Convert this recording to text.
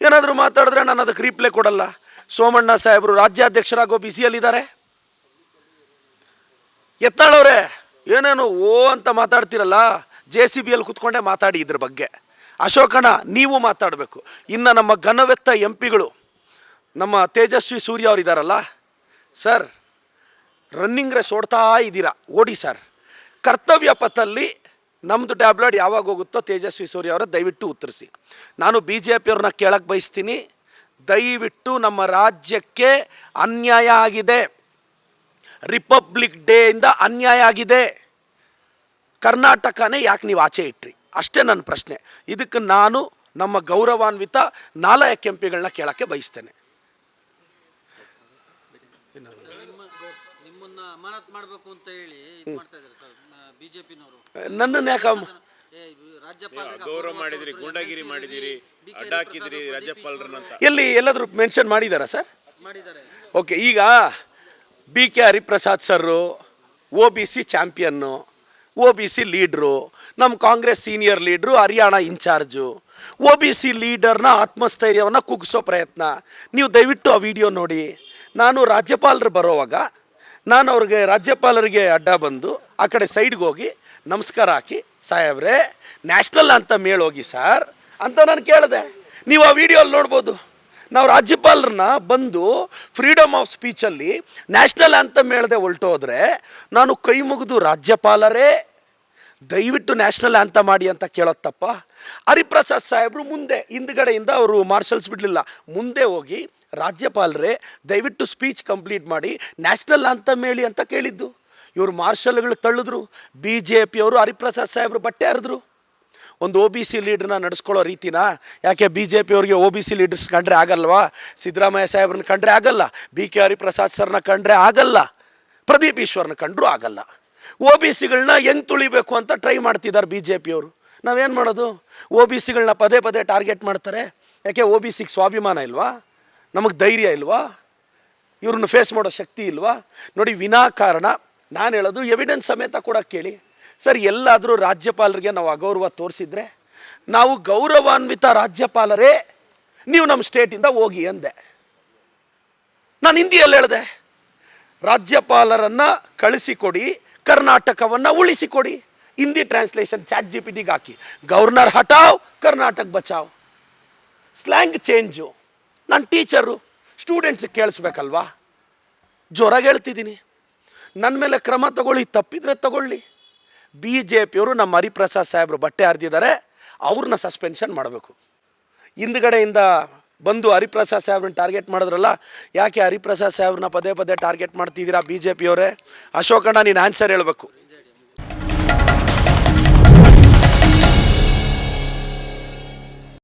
ಏನಾದರೂ ಮಾತಾಡಿದ್ರೆ ನಾನು ಅದಕ್ಕೆ ರೀಪ್ಲೇ ಕೊಡಲ್ಲ. ಸೋಮಣ್ಣ ಸಾಹೇಬರು ರಾಜ್ಯಾಧ್ಯಕ್ಷರಾಗೋ ಬಿಸಿಯಲ್ಲಿದ್ದಾರೆ. ಎತ್ತಾಳವ್ರೆ, ಏನೇನು ಓ ಅಂತ ಮಾತಾಡ್ತಿರಲ್ಲ ಜೆ ಸಿ ಬಿಯಲ್ಲಿ ಕುತ್ಕೊಂಡೆ ಮಾತಾಡಿ ಇದ್ರ ಬಗ್ಗೆ. ಅಶೋಕಣ್ಣ, ನೀವು ಮಾತಾಡಬೇಕು. ಇನ್ನು ನಮ್ಮ ಘನವೆತ್ತ ಎಂ ಪಿಗಳು ನಮ್ಮ ತೇಜಸ್ವಿ ಸೂರ್ಯ ಅವ್ರು ಇದ್ದಾರಲ್ಲ ಸರ್ ರನ್ನಿಂಗ್ ರೇಸ್ ಓಡ್ತಾ ಇದ್ದೀರಾ ಓಡಿ ಸರ್. ಕರ್ತವ್ಯ ಪಥಲ್ಲಿ ನಮ್ಮದು ಟ್ಯಾಬ್ಲೆಟ್ ಯಾವಾಗ ಹೋಗುತ್ತೋ ತೇಜಸ್ವಿ ಸೂರ್ಯ ಅವರ ದಯವಿಟ್ಟು ಉತ್ತರಿಸಿ. ನಾನು ಬಿ ಜೆ ಪಿಯವ್ರನ್ನ ಕೇಳಕ್ಕೆ ಬಯಸ್ತೀನಿ. ದಯವಿಟ್ಟು ನಮ್ಮ ರಾಜ್ಯಕ್ಕೆ ಅನ್ಯಾಯ ಆಗಿದೆ. ರಿಪಬ್ಲಿಕ್ ಡೇಯಿಂದ ಅನ್ಯಾಯ ಆಗಿದೆ. ಕರ್ನಾಟಕನೇ ಯಾಕೆ ನೀವು ಆಚೆ ಇಟ್ರಿ? ಅಷ್ಟೇ ನನ್ನ ಪ್ರಶ್ನೆ. ಇದಕ್ಕೆ ನಾನು ನಮ್ಮ ಗೌರವಾನ್ವಿತ ನಾಲಯ ಕೆಂಪಿಗಳನ್ನ ಪಿಗಳನ್ನ ಕೇಳೋಕ್ಕೆ ಬಯಸ್ತೇನೆ. ನಿಮ್ಮ ನಿಮ್ಮನ್ನ ಅಮಾನತ್ ಮಾಡಬೇಕು ಅಂತ ಹೇಳಿ ಇದು ಮಾಡ್ತಾ ಇದ್ದಾರೆ ಸರ್ ಬಿಜೆಪಿನವರು. ನನ್ನನ್ನು ಯಾಕೆ ಅಮ್ಮ- ರಾಜ್ಯಪಾಲರಿಗೆ ಗೌರವ ಮಾಡಿದಿರಿ ಗೂಂಡಾಗಿರಿ ಮಾಡಿದಿರಿ ಅಡ್ಡ ಹಾಕಿದಿರಿ ರಾಜ್ಯಪಾಲರನ್ನಂತ ಎಲ್ಲಿ ಎಲ್ಲಾದರೂ ಮೆನ್ಷನ್ ಮಾಡಿದ್ದಾರಾ ಸರ್? ಮಾಡಿದ್ದಾರೆ. ಓಕೆ ಈಗ B K Hariprasad sir O B C ಚಾಂಪಿಯನ್ನು O B C ಲೀಡ್ರು ನಮ್ಮ Congress senior ಲೀಡ್ರು Haryana incharge O B C ಲೀಡರ್ನ ಆತ್ಮಸ್ಥೈರ್ಯವನ್ನು ಕುಗ್ಗಿಸೋ ಪ್ರಯತ್ನ. ನೀವು ದಯವಿಟ್ಟು ಆ ವಿಡಿಯೋ ನೋಡಿ. ನಾನು ರಾಜ್ಯಪಾಲರು ಬರೋವಾಗ ನಾನು ಅವ್ರಿಗೆ ರಾಜ್ಯಪಾಲರಿಗೆ ಅಡ್ಡ ಬಂದು ಆ ಕಡೆ ಸೈಡ್ಗೆ ಹೋಗಿ ನಮಸ್ಕಾರ ಹಾಕಿ, ಸಾಹೇಬ್ರೆ, ನ್ಯಾಷನಲ್ ಅಂತ ಮೇಳೋಗಿ ಸರ್ ಅಂತ ನಾನು ಕೇಳಿದೆ. ನೀವು ಆ ವಿಡಿಯೋಲ್ಲಿ ನೋಡ್ಬೋದು. ನಾವು ರಾಜ್ಯಪಾಲರನ್ನ ಬಂದು ಫ್ರೀಡಮ್ ಆಫ್ ಸ್ಪೀಚಲ್ಲಿ ನ್ಯಾಷನಲ್ ಅಂತ ಹೇಳ್ದೆ ಹೊಲ್ಟೋದ್ರೆ ನಾನು ಕೈ ಮುಗಿದು ರಾಜ್ಯಪಾಲರೇ, ದಯವಿಟ್ಟು ನ್ಯಾಷನಲ್ ಅಂತ ಮಾಡಿ ಅಂತ ಕೇಳೋತ್ತಪ್ಪ ಹರಿಪ್ರಸಾದ್ ಸಾಹೇಬರು ಮುಂದೆ, ಹಿಂದ್ಗಡೆಯಿಂದ ಅವರು ಮಾರ್ಷಲ್ಸ್ ಬಿಡಲಿಲ್ಲ. ಮುಂದೆ ಹೋಗಿ ರಾಜ್ಯಪಾಲರೇ ದಯವಿಟ್ಟು ಸ್ಪೀಚ್ ಕಂಪ್ಲೀಟ್ ಮಾಡಿ ನ್ಯಾಷನಲ್ ಅಂತ ಹೇಳಿ ಅಂತ ಕೇಳಿದ್ದು. ಇವರು ಮಾರ್ಷಲ್ಗಳು ತಳ್ಳಿದ್ರು. ಬಿ ಜೆ ಪಿಯವರು ಹರಿಪ್ರಸಾದ್ ಸಾಹೇಬರು ಬಟ್ಟೆ ಹರಿದ್ರು. ಒಂದು ಒ ಬಿ ಸಿ ಲೀಡ್ರನ್ನ ನಡೆಸ್ಕೊಳ್ಳೋ ರೀತಿನ? ಯಾಕೆ ಬಿ ಜೆ ಪಿಯವ್ರಿಗೆ ಒ ಬಿ ಸಿ ಲೀಡರ್ಸ್ ಕಂಡ್ರೆ ಆಗಲ್ವಾ? ಸಿದ್ದರಾಮಯ್ಯ ಸಾಹೇಬ್ರನ್ನ ಕಂಡ್ರೆ ಆಗಲ್ಲ. ಬಿ ಕೆ ಹರಿಪ್ರಸಾದ್ ಸರ್ನ ಕಂಡ್ರೆ ಆಗಲ್ಲ. ಪ್ರದೀಪ್ ಈಶ್ವರ್ನ ಕಂಡ್ರೂ ಆಗಲ್ಲ. ಒ ಬಿ ಸಿಗಳನ್ನ ಹೆಂಗೆ ತುಳಿಬೇಕು ಅಂತ ಟ್ರೈ ಮಾಡ್ತಿದ್ದಾರೆ ಬಿ ಜೆ ಪಿಯವರು ನಾವೇನು ಮಾಡೋದು? ಒ ಬಿ ಸಿಗಳನ್ನ ಪದೇ ಪದೇ ಟಾರ್ಗೆಟ್ ಮಾಡ್ತಾರೆ. ಯಾಕೆ ಒ ಬಿ ಸಿಗೆ ಸ್ವಾಭಿಮಾನ ಇಲ್ವಾ? ನಮಗೆ ಧೈರ್ಯ ಇಲ್ವಾ? ಇವ್ರನ್ನ ಫೇಸ್ ಮಾಡೋ ಶಕ್ತಿ ಇಲ್ವಾ? ನೋಡಿ, ವಿನಾಕಾರಣ. ನಾನು ಹೇಳೋದು ಎವಿಡೆನ್ಸ್ ಸಮೇತ ಕೂಡ ಕೇಳಿ. ಸರ್, ಎಲ್ಲಾದರೂ ರಾಜ್ಯಪಾಲರಿಗೆ ನಾವು ಅಗೌರವ ತೋರಿಸಿದ್ರೆ, ನಾವು ಗೌರವಾನ್ವಿತ ರಾಜ್ಯಪಾಲರೇ ನೀವು ನಮ್ಮ ಸ್ಟೇಟಿಂದ ಹೋಗಿ ಅಂದೆ. ನಾನು ಹಿಂದಿಯಲ್ಲಿ ಹೇಳಿದೆ, ರಾಜ್ಯಪಾಲರನ್ನು ಕಳಿಸಿಕೊಡಿ, ಕರ್ನಾಟಕವನ್ನು ಉಳಿಸಿಕೊಡಿ. Hindi translation chat G P ಟಿಗೆ ಹಾಕಿ. ಗವರ್ನರ್ ಹಟಾವ್, ಕರ್ನಾಟಕ ಬಚಾವ್. ಸ್ಲ್ಯಾಂಗ್ ಚೇಂಜು ನಾನು ಟೀಚರು ಸ್ಟೂಡೆಂಟ್ಸಿಗೆ ಕೇಳಿಸ್ಬೇಕಲ್ವಾ? ಜೋರಾಗಿ ಹೇಳ್ತಿದ್ದೀನಿ. ನನ್ನ ಮೇಲೆ ಕ್ರಮ ತಗೊಳ್ಳಿ, ತಪ್ಪಿದ್ರೆ ತಗೊಳ್ಳಿ. ಬಿ ಜೆ ಪಿಯವರು ನಮ್ಮ ಹರಿಪ್ರಸಾದ್ ಸಾಹೇಬರು ಬಟ್ಟೆ ಹರಿದಿದ್ದಾರೆ ಅವ್ರನ್ನ ಸಸ್ಪೆನ್ಷನ್ ಮಾಡಬೇಕು. ಹಿಂದ್ಗಡೆಯಿಂದ ಬಂದು ಹರಿಪ್ರಸಾದ್ ಸಾಹೇಬ್ರನ್ನ ಟಾರ್ಗೆಟ್ ಮಾಡಿದ್ರಲ್ಲ, ಯಾಕೆ ಹರಿಪ್ರಸಾದ್ ಸಾಹೇಬ್ರನ್ನ ಪದೇ ಪದೇ ಟಾರ್ಗೆಟ್ ಮಾಡ್ತಿದ್ದೀರಾ ಬಿ ಜೆ ಪಿಯವರೇ ಅಶೋಕಣ್ಣ ನೀನು ಆನ್ಸರ್ ಹೇಳಬೇಕು.